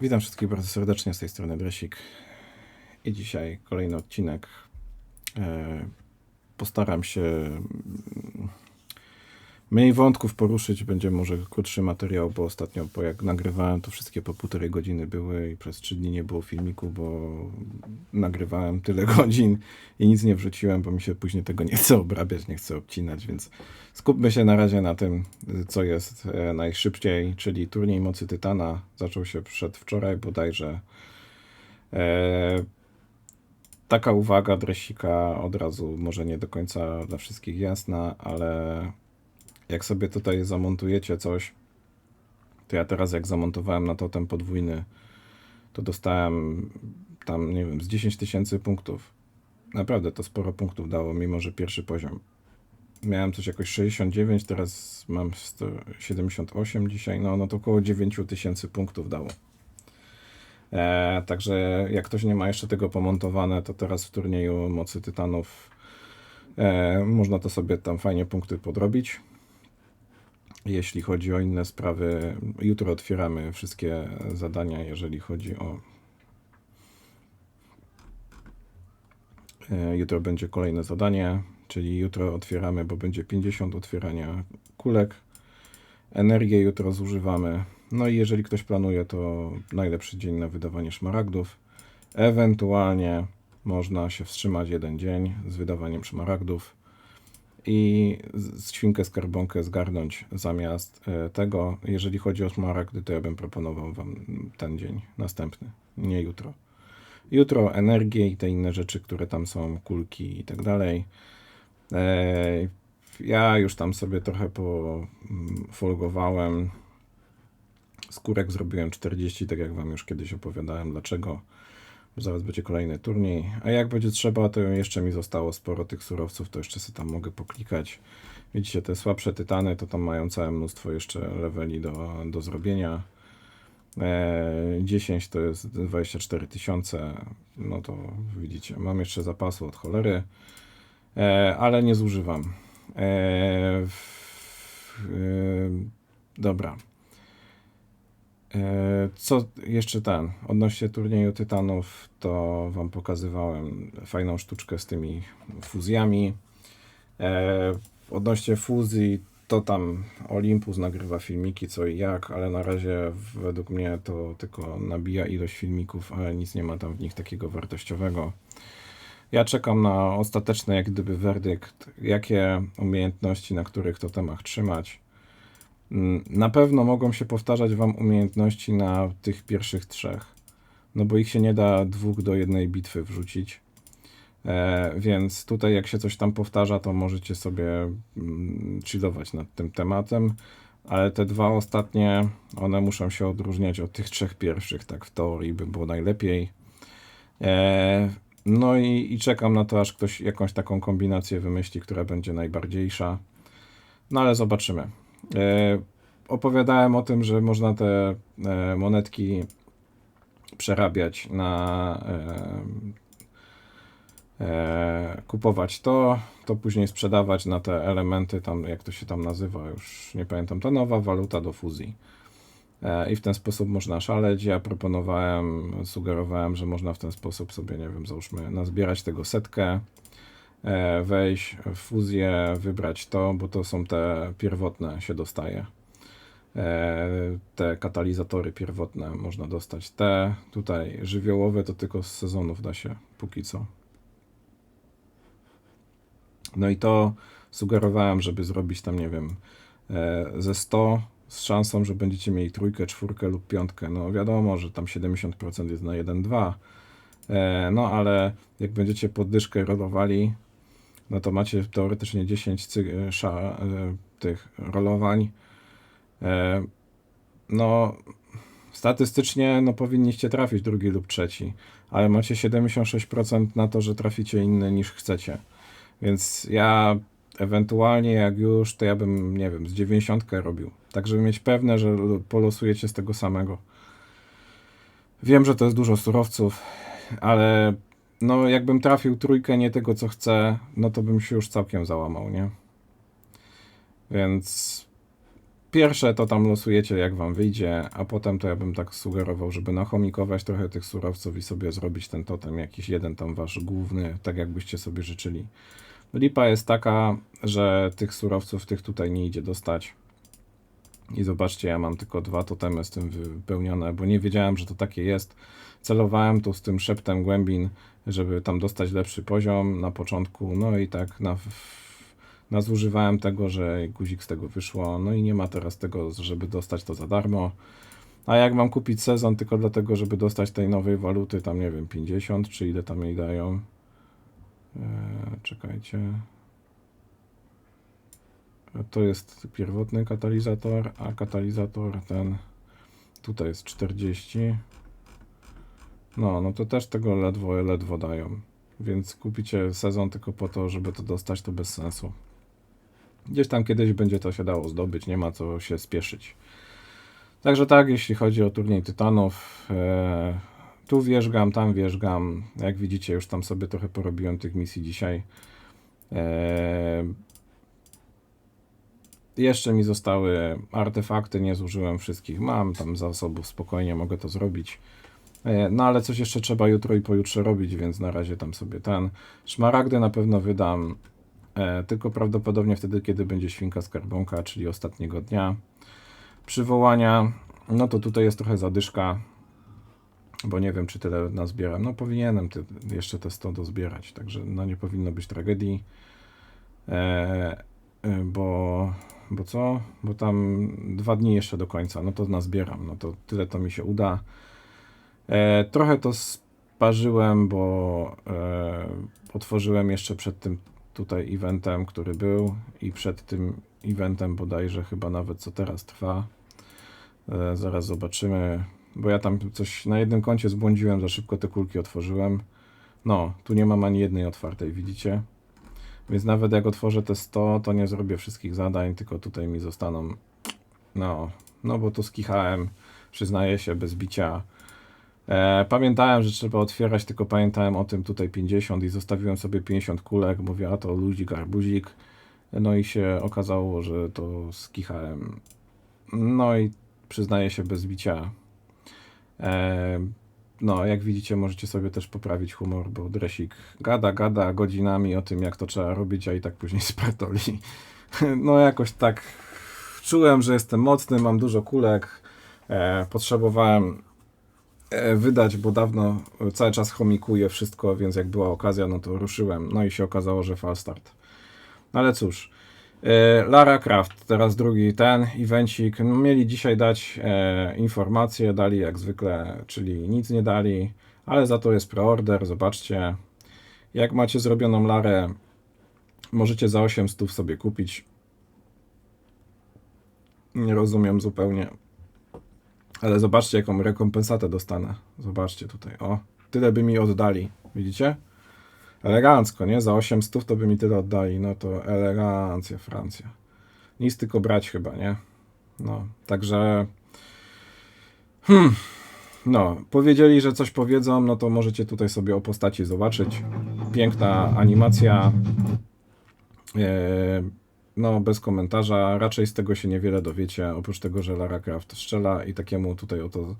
Witam wszystkich bardzo serdecznie z tej strony Dresik. I dzisiaj kolejny odcinek. E, Postaram się mniej wątków poruszyć. Będzie może krótszy materiał, bo ostatnio, bo jak nagrywałem, to wszystkie po półtorej godziny były i przez trzy dni nie było filmiku, bo nagrywałem tyle godzin i nic nie wrzuciłem, bo mi się później tego nie chce obrabiać, nie chce obcinać, więc skupmy się na razie na tym, co jest e, najszybciej, czyli turniej Mocy Tytana. Zaczął się przedwczoraj bodajże. E, taka uwaga dresika od razu, może nie do końca dla wszystkich jasna, ale jak sobie tutaj zamontujecie coś, to ja teraz jak zamontowałem na totem podwójny, to dostałem tam, nie wiem, z 10 tysięcy punktów. Naprawdę to sporo punktów dało, mimo że pierwszy poziom. Miałem coś jakoś 69, teraz mam 178 dzisiaj, no, no to około 9 tysięcy punktów dało. E, także jak ktoś nie ma jeszcze tego pomontowane, to teraz w turnieju Mocy Tytanów e, można to sobie tam fajnie punkty podrobić. Jeśli chodzi o inne sprawy, jutro otwieramy wszystkie zadania, jeżeli chodzi o. E, Jutro będzie kolejne zadanie, czyli jutro otwieramy, bo będzie 50 otwierania kulek. Energię jutro zużywamy. No i jeżeli ktoś planuje, to najlepszy dzień na wydawanie szmaragdów. Ewentualnie można się wstrzymać jeden dzień z wydawaniem szmaragdów i świnkę skarbonkę zgarnąć zamiast e, tego. Jeżeli chodzi o szmaragdy, to ja bym proponował Wam ten dzień następny, nie jutro. Jutro energię i te inne rzeczy, które tam są, kulki i tak dalej. E, Ja już tam sobie trochę pofolgowałem. Skórek zrobiłem 40, tak jak Wam już kiedyś opowiadałem, dlaczego. Zaraz będzie kolejny turniej. A jak będzie trzeba, to jeszcze mi zostało sporo tych surowców, to jeszcze sobie tam mogę poklikać. Widzicie, te słabsze tytany to tam mają całe mnóstwo jeszcze leveli do, do zrobienia. E, 10 to jest 24 tysiące. No to widzicie, mam jeszcze zapasu od cholery, e, ale nie zużywam. E, e, dobra. E, Co jeszcze ten? Odnośnie turnieju Tytanów, to Wam pokazywałem fajną sztuczkę z tymi fuzjami. E, Odnośnie fuzji, to tam Olympus nagrywa filmiki co i jak, ale na razie według mnie to tylko nabija ilość filmików, ale nic nie ma tam w nich takiego wartościowego. Ja czekam na ostateczny jak gdyby werdykt, jakie umiejętności na których totemach trzymać. Mm, Na pewno mogą się powtarzać Wam umiejętności na tych pierwszych trzech, no bo ich się nie da dwóch do jednej bitwy wrzucić. E, więc tutaj jak się coś tam powtarza, to możecie sobie mm, chillować nad tym tematem, ale te dwa ostatnie, one muszą się odróżniać od tych trzech pierwszych, tak w teorii by było najlepiej. E, no i, i czekam na to, aż ktoś jakąś taką kombinację wymyśli, która będzie najbardziejsza. No ale zobaczymy. E, opowiadałem o tym, że można te e, monetki przerabiać na e, kupować to, to później sprzedawać na te elementy, tam jak to się tam nazywa, już nie pamiętam, ta nowa waluta do fuzji. I w ten sposób można szaleć. Ja proponowałem, sugerowałem, że można w ten sposób sobie, nie wiem, załóżmy, nazbierać tego setkę, wejść w fuzję, wybrać to, bo to są te pierwotne się dostaje. E, Te katalizatory pierwotne można dostać. Te tutaj żywiołowe to tylko z sezonów da się póki co. No i to sugerowałem, żeby zrobić tam, nie wiem, e, ze 100 z szansą, że będziecie mieli trójkę, czwórkę lub piątkę. No wiadomo, że tam 70% jest na 1-2. E, No ale jak będziecie poddyszkę rolowali, no to macie teoretycznie 10 cy- sza, e, tych rolowań. E, No statystycznie no powinniście trafić drugi lub trzeci, ale macie 76% na to, że traficie inny niż chcecie. Więc ja ewentualnie jak już, to ja bym, nie wiem, z 90 robił. Tak, żeby mieć pewne, że polosujecie z tego samego. Wiem, że to jest dużo surowców, ale no jakbym trafił trójkę nie tego, co chcę, no to bym się już całkiem załamał, nie? Więc pierwsze to tam losujecie jak wam wyjdzie, a potem to ja bym tak sugerował, żeby nachomikować trochę tych surowców i sobie zrobić ten totem, jakiś jeden tam wasz główny, tak jakbyście sobie życzyli. Lipa jest taka, że tych surowców tych tutaj nie idzie dostać. I zobaczcie, ja mam tylko dwa totemy z tym wypełnione, bo nie wiedziałem, że to takie jest. Celowałem tu z tym szeptem głębin, żeby tam dostać lepszy poziom na początku, no i tak na, nazużywałem tego, że guzik z tego wyszło, no i nie ma teraz tego, żeby dostać to za darmo. A jak mam kupić sezon tylko dlatego, żeby dostać tej nowej waluty, tam nie wiem, 50 czy ile tam jej dają. Eee, czekajcie. To jest pierwotny katalizator, a katalizator ten tutaj jest 40. No, no to też tego ledwo, ledwo dają. Więc kupicie sezon tylko po to, żeby to dostać, to bez sensu. Gdzieś tam kiedyś będzie to się dało zdobyć, nie ma co się spieszyć. Także tak, jeśli chodzi o turniej Tytanów, e, tu wierzgam, tam wierzgam. Jak widzicie, już tam sobie trochę porobiłem tych misji dzisiaj. E, jeszcze mi zostały artefakty, nie zużyłem wszystkich. Mam tam zasobów, spokojnie mogę to zrobić. E, no ale coś jeszcze trzeba jutro i pojutrze robić, więc na razie tam sobie ten. Szmaragdy na pewno wydam, e, tylko prawdopodobnie wtedy, kiedy będzie świnka skarbonka, czyli ostatniego dnia. Przywołania, no to tutaj jest trochę zadyszka, bo nie wiem, czy tyle nazbieram. No powinienem ty, jeszcze te 100 dozbierać, także no nie powinno być tragedii. E, e, bo, bo co? Bo tam dwa dni jeszcze do końca, no to nazbieram, no to tyle to mi się uda. E, trochę to sparzyłem, bo e, otworzyłem jeszcze przed tym tutaj eventem, który był i przed tym eventem bodajże chyba nawet co teraz trwa. E, zaraz zobaczymy, bo ja tam coś na jednym koncie zbłądziłem, za szybko te kulki otworzyłem. No, tu nie mam ani jednej otwartej, widzicie? Więc nawet jak otworzę te 100, to nie zrobię wszystkich zadań, tylko tutaj mi zostaną. No, no bo tu skichałem, przyznaję się, bez bicia. E, pamiętałem, że trzeba otwierać, tylko pamiętałem o tym tutaj 50 i zostawiłem sobie 50 kulek. Mówię, a to ludzik, arbuzik. No i się okazało, że to skichałem. No i przyznaję się bez bicia. E, no, jak widzicie, możecie sobie też poprawić humor, bo Dresik gada, gada godzinami o tym, jak to trzeba robić, a i tak później spartoli. No, jakoś tak czułem, że jestem mocny, mam dużo kulek. E, potrzebowałem wydać, bo dawno cały czas chomikuję wszystko, więc jak była okazja, no to ruszyłem. No i się okazało, że falstart. No ale cóż, e, Lara Croft, teraz drugi ten evencik. No, mieli dzisiaj dać e, informacje, dali jak zwykle, czyli nic nie dali, ale za to jest preorder, zobaczcie. Jak macie zrobioną Larę, możecie za 800 sobie kupić. Nie rozumiem zupełnie. Ale zobaczcie, jaką rekompensatę dostanę. Zobaczcie tutaj, o. Tyle by mi oddali, widzicie? Elegancko, nie? Za 800 to by mi tyle oddali. No to elegancja, Francja. Nic tylko brać chyba, nie? No, także... Hmm. No, powiedzieli, że coś powiedzą, no to możecie tutaj sobie o postaci zobaczyć. Piękna animacja. E, no, bez komentarza. Raczej z tego się niewiele dowiecie, oprócz tego, że Lara Croft strzela i takiemu tutaj oto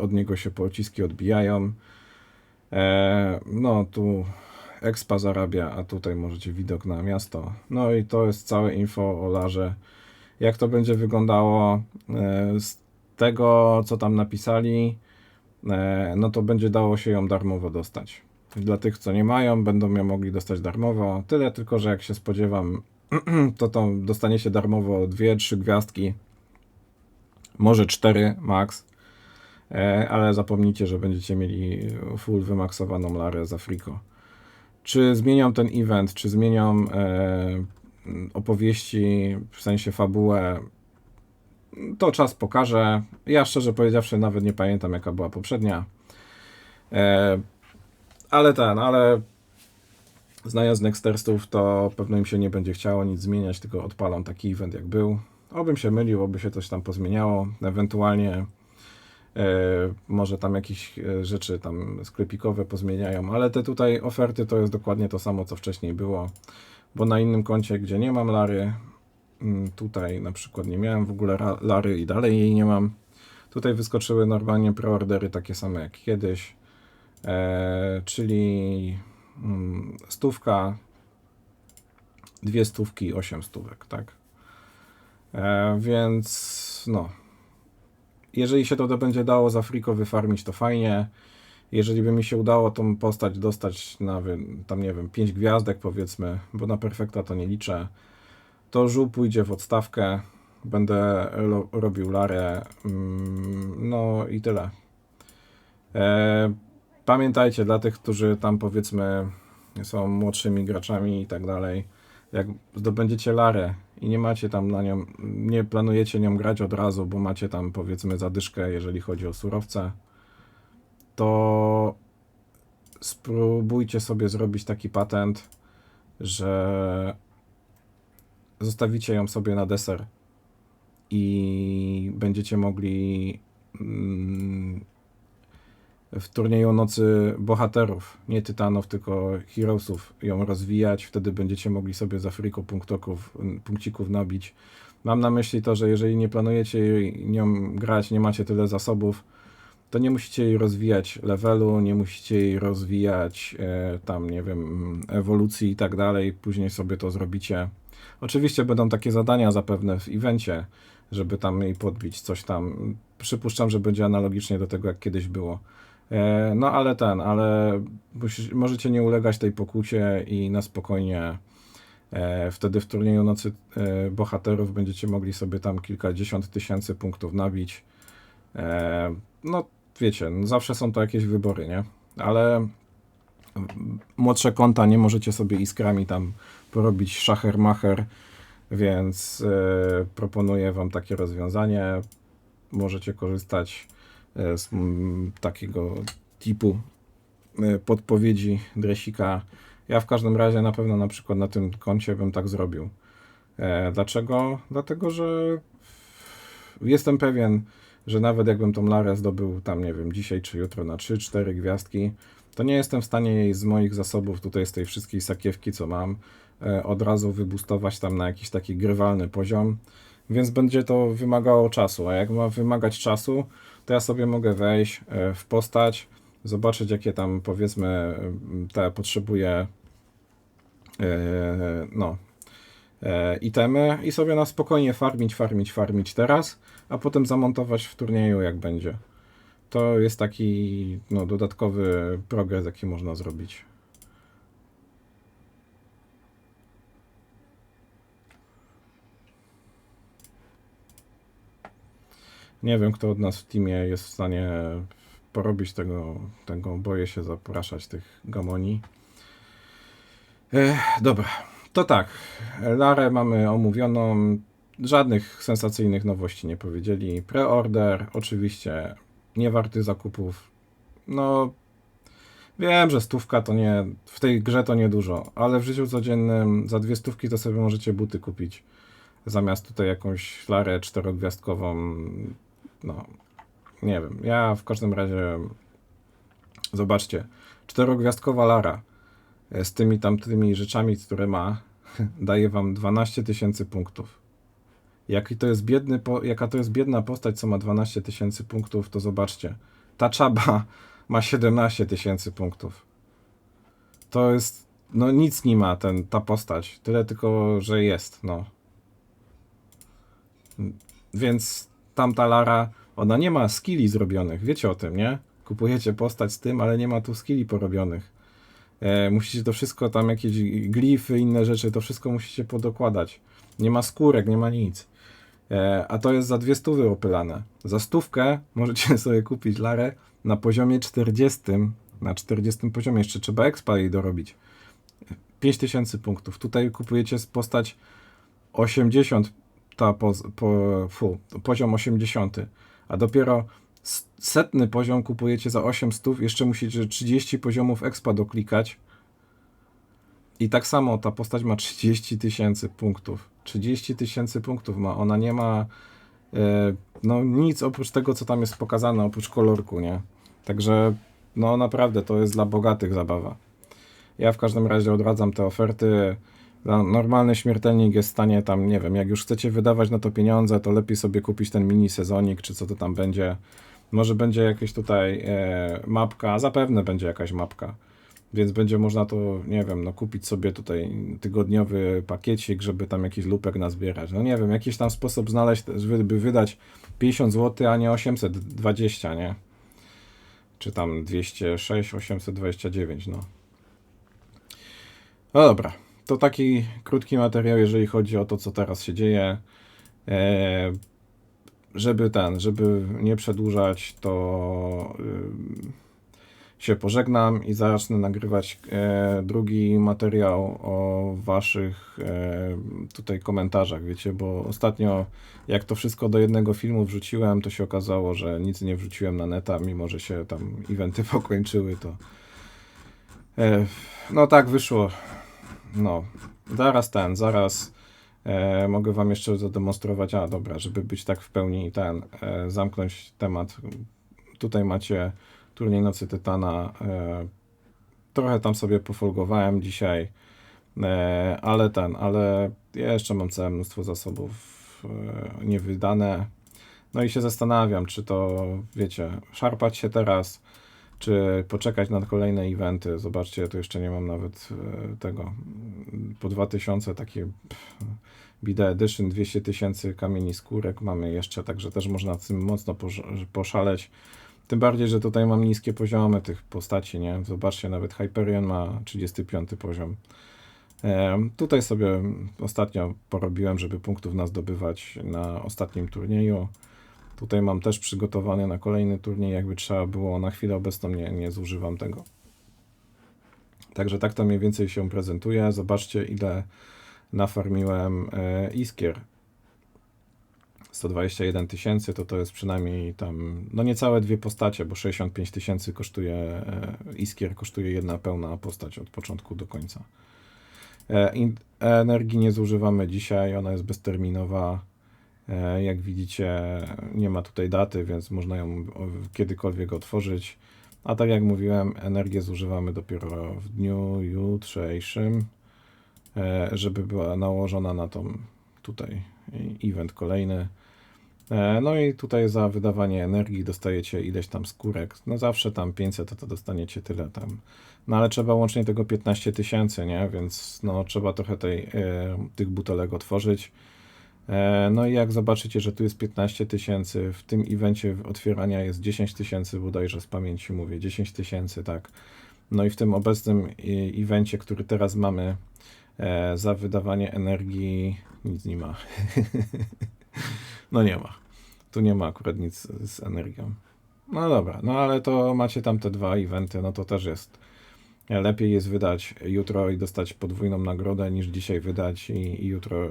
od niego się pociski odbijają. E, no, tu expa zarabia, a tutaj możecie widok na miasto. No i to jest całe info o Larze. Jak to będzie wyglądało e, z tego, co tam napisali, e, no to będzie dało się ją darmowo dostać. Dla tych, co nie mają, będą ją mogli dostać darmowo. Tyle tylko, że jak się spodziewam, to to dostaniecie darmowo dwie, trzy gwiazdki, może cztery max, e, ale zapomnijcie, że będziecie mieli full wymaksowaną larę za friko. Czy zmienią ten event, czy zmienią e, opowieści, w sensie fabułę, to czas pokaże. Ja szczerze powiedziawszy nawet nie pamiętam jaka była poprzednia. E, ale ten, ale znając Nexterstów, to pewno im się nie będzie chciało nic zmieniać, tylko odpalam taki event jak był. Obym się mylił, oby się coś tam pozmieniało. Ewentualnie e, może tam jakieś e, rzeczy tam sklepikowe pozmieniają, ale te tutaj oferty to jest dokładnie to samo, co wcześniej było, bo na innym koncie, gdzie nie mam Lary, Mm, Tutaj na przykład nie miałem w ogóle Lary i dalej jej nie mam. Tutaj wyskoczyły normalnie preordery takie same jak kiedyś, e, czyli stówka, dwie stówki, osiem stówek, tak. E, więc no, jeżeli się to będzie dało za friko wyfarmić, to fajnie. Jeżeli by mi się udało tą postać dostać na, tam nie wiem, 5 gwiazdek powiedzmy, bo na perfekta to nie liczę, to żół pójdzie w odstawkę, będę ro- robił larę, mm, no i tyle. E, pamiętajcie, dla tych, którzy tam powiedzmy są młodszymi graczami i tak dalej, jak zdobędziecie larę i nie macie tam na nią, nie planujecie nią grać od razu, bo macie tam powiedzmy zadyszkę, jeżeli chodzi o surowce, to spróbujcie sobie zrobić taki patent, że zostawicie ją sobie na deser i będziecie mogli mm, w turnieju nocy bohaterów, nie tytanów, tylko heroesów ją rozwijać. Wtedy będziecie mogli sobie za friko punkcików nabić. Mam na myśli to, że jeżeli nie planujecie nią grać, nie macie tyle zasobów, to nie musicie jej rozwijać levelu, nie musicie jej rozwijać e, tam, nie wiem, ewolucji i tak dalej. Później sobie to zrobicie. Oczywiście będą takie zadania zapewne w evencie, żeby tam jej podbić coś tam. Przypuszczam, że będzie analogicznie do tego, jak kiedyś było. E, no ale ten, ale możecie nie ulegać tej pokusie i na spokojnie e, wtedy w turnieju nocy e, bohaterów będziecie mogli sobie tam kilkadziesiąt tysięcy punktów nabić. No wiecie, no zawsze są to jakieś wybory, nie? Ale młodsze konta nie możecie sobie iskrami tam porobić szacher-macher, więc proponuję Wam takie rozwiązanie. Możecie korzystać z mm, takiego typu e, podpowiedzi dresika. Ja w każdym razie na pewno na przykład na tym koncie bym tak zrobił. E, dlaczego? Dlatego, że jestem pewien, że nawet jakbym tą Larę zdobył tam, nie wiem, dzisiaj czy jutro na 3-4 gwiazdki, to nie jestem w stanie jej z moich zasobów, tutaj z tej wszystkiej sakiewki, co mam, e, od razu wybustować tam na jakiś taki grywalny poziom, więc będzie to wymagało czasu, a jak ma wymagać czasu, to ja sobie mogę wejść e, w postać, zobaczyć jakie tam powiedzmy m, te potrzebuję e, no e, itemy i sobie na spokojnie farmić, farmić, farmić teraz, a potem zamontować w turnieju jak będzie. To jest taki no, dodatkowy progres, jaki można zrobić. Nie wiem, kto od nas w teamie jest w stanie porobić tego, tego boję się zapraszać tych gamoni. Dobra, to tak. Larę mamy omówioną. Żadnych sensacyjnych nowości nie powiedzieli. Preorder, oczywiście nie warty zakupów. No, wiem, że stówka to nie, w tej grze to niedużo, ale w życiu codziennym za dwie stówki to sobie możecie buty kupić. Zamiast tutaj jakąś larę czterogwiazdkową, no, nie wiem. Ja w każdym razie, zobaczcie, czterogwiazdkowa lara e, z tymi tamtymi rzeczami, które ma, daje wam 12 tysięcy punktów. Jaki to jest biedny, po, jaka to jest biedna postać, co ma 12 tysięcy punktów, to zobaczcie. Ta czaba ma 17 tysięcy punktów. To jest, no nic nie ma ten, ta postać. Tyle tylko, że jest, no. Więc tamta Lara, ona nie ma skilli zrobionych, wiecie o tym, nie? Kupujecie postać z tym, ale nie ma tu skilli porobionych. E, musicie to wszystko, tam jakieś glify, inne rzeczy, to wszystko musicie podokładać. Nie ma skórek, nie ma nic. E, a to jest za dwie stówy opylane. Za stówkę możecie sobie kupić larę na poziomie 40, na 40 poziomie, jeszcze trzeba expa jej dorobić. 5000 punktów. Tutaj kupujecie postać 80, ta po, po, fu, poziom 80, a dopiero setny poziom kupujecie za 800, jeszcze musicie 30 poziomów expa doklikać. I tak samo ta postać ma 30 tysięcy punktów. 30 tysięcy punktów ma. Ona nie ma e, no nic oprócz tego, co tam jest pokazane, oprócz kolorku, nie? Także no naprawdę to jest dla bogatych zabawa. Ja w każdym razie odradzam te oferty. No, Normalny śmiertelnik jest w stanie tam, nie wiem, jak już chcecie wydawać na to pieniądze, to lepiej sobie kupić ten mini sezonik, czy co to tam będzie. Może będzie jakieś tutaj e, mapka, zapewne będzie jakaś mapka. Więc będzie można to, nie wiem, no kupić sobie tutaj tygodniowy pakiecik, żeby tam jakiś lupek nazbierać. No nie wiem, jakiś tam sposób znaleźć, żeby wydać 50 zł, a nie 820, nie? Czy tam 206, 829, no. No dobra, to taki krótki materiał, jeżeli chodzi o to, co teraz się dzieje. E, żeby ten, żeby nie przedłużać, to y, się pożegnam i zacznę nagrywać e, drugi materiał o waszych e, tutaj komentarzach, wiecie, bo ostatnio jak to wszystko do jednego filmu wrzuciłem, to się okazało, że nic nie wrzuciłem na neta, mimo że się tam eventy pokończyły, to e, no tak wyszło. No, zaraz ten, zaraz e, mogę wam jeszcze zademonstrować, a dobra, żeby być tak w pełni ten, e, zamknąć temat. Tutaj macie turniej Nocy Tytana. E, trochę tam sobie pofolgowałem dzisiaj, e, ale ten, ale ja jeszcze mam całe mnóstwo zasobów e, niewydane. No i się zastanawiam, czy to, wiecie, szarpać się teraz, czy poczekać na kolejne eventy. Zobaczcie, tu jeszcze nie mam nawet e, tego po 2000 takie Bida Edition 200 tysięcy kamieni skórek mamy jeszcze, także też można tym mocno posz- poszaleć. Tym bardziej, że tutaj mam niskie poziomy tych postaci, nie? Zobaczcie, nawet Hyperion ma 35 poziom. E, tutaj sobie ostatnio porobiłem, żeby punktów nas zdobywać na ostatnim turnieju. Tutaj mam też przygotowany na kolejny turniej, jakby trzeba było. Na chwilę obecną nie, nie zużywam tego. Także tak to mniej więcej się prezentuje. Zobaczcie, ile nafarmiłem e, iskier. 121 tysięcy to to jest przynajmniej tam, no niecałe dwie postacie, bo 65 tysięcy kosztuje, e, iskier kosztuje jedna pełna postać od początku do końca. E, Energii nie zużywamy dzisiaj, ona jest bezterminowa. E, Jak widzicie, nie ma tutaj daty, więc można ją kiedykolwiek otworzyć. A tak jak mówiłem, energię zużywamy dopiero w dniu jutrzejszym, e, żeby była nałożona na tą tutaj event kolejny. E, No i tutaj za wydawanie energii dostajecie ileś tam skórek. No zawsze tam 500 to, dostaniecie tyle tam. No ale trzeba łącznie tego 15 tysięcy, nie? Więc no trzeba trochę tej, tych butelek otworzyć. E, No i jak zobaczycie, że tu jest 15 tysięcy, w tym evencie otwierania jest 10 tysięcy, bodajże z pamięci mówię, 10 tysięcy, tak. No i w tym obecnym e, evencie, który teraz mamy, e, za wydawanie energii nic nie ma. no nie ma. Tu nie ma akurat nic z energią. No dobra, no ale to macie tam te dwa eventy, no to też jest. Lepiej jest wydać jutro i dostać podwójną nagrodę, niż dzisiaj wydać i, i jutro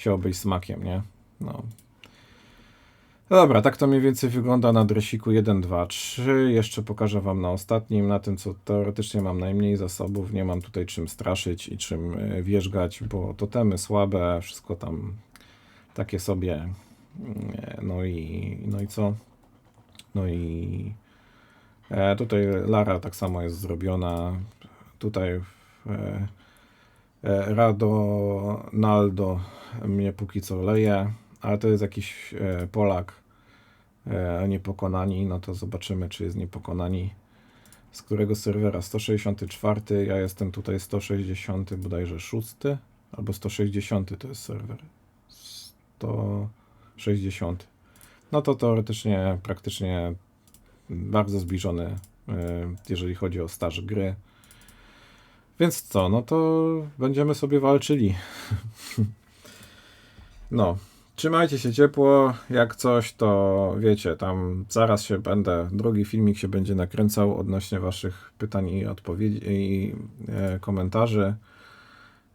się obejść smakiem, nie? No. No Dobra, tak to mniej więcej wygląda na dresiku 1, 2, 3. Jeszcze pokażę Wam na ostatnim, na tym co teoretycznie mam najmniej zasobów. Nie mam tutaj czym straszyć i czym e, wierzgać, bo totemy słabe, wszystko tam takie sobie. E, No i, no i co? No i e, tutaj Lara tak samo jest zrobiona. Tutaj e, Radonaldo mnie póki co leje, ale to jest jakiś e, Polak e, niepokonani, no to zobaczymy, czy jest niepokonani. Z którego serwera? 164, ja jestem tutaj 160 bodajże 6, albo 160 to jest serwer. 160. No to teoretycznie praktycznie bardzo zbliżony, jeżeli chodzi o staż gry. Więc co, no to będziemy sobie walczyli. No, trzymajcie się ciepło. Jak coś, to wiecie, tam zaraz się będę, drugi filmik się będzie nakręcał odnośnie Waszych pytań i odpowiedzi i e, komentarzy.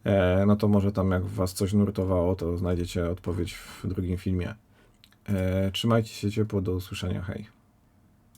E, no to może tam, jak Was coś nurtowało, to znajdziecie odpowiedź w drugim filmie. E, trzymajcie się ciepło, do usłyszenia. Hej.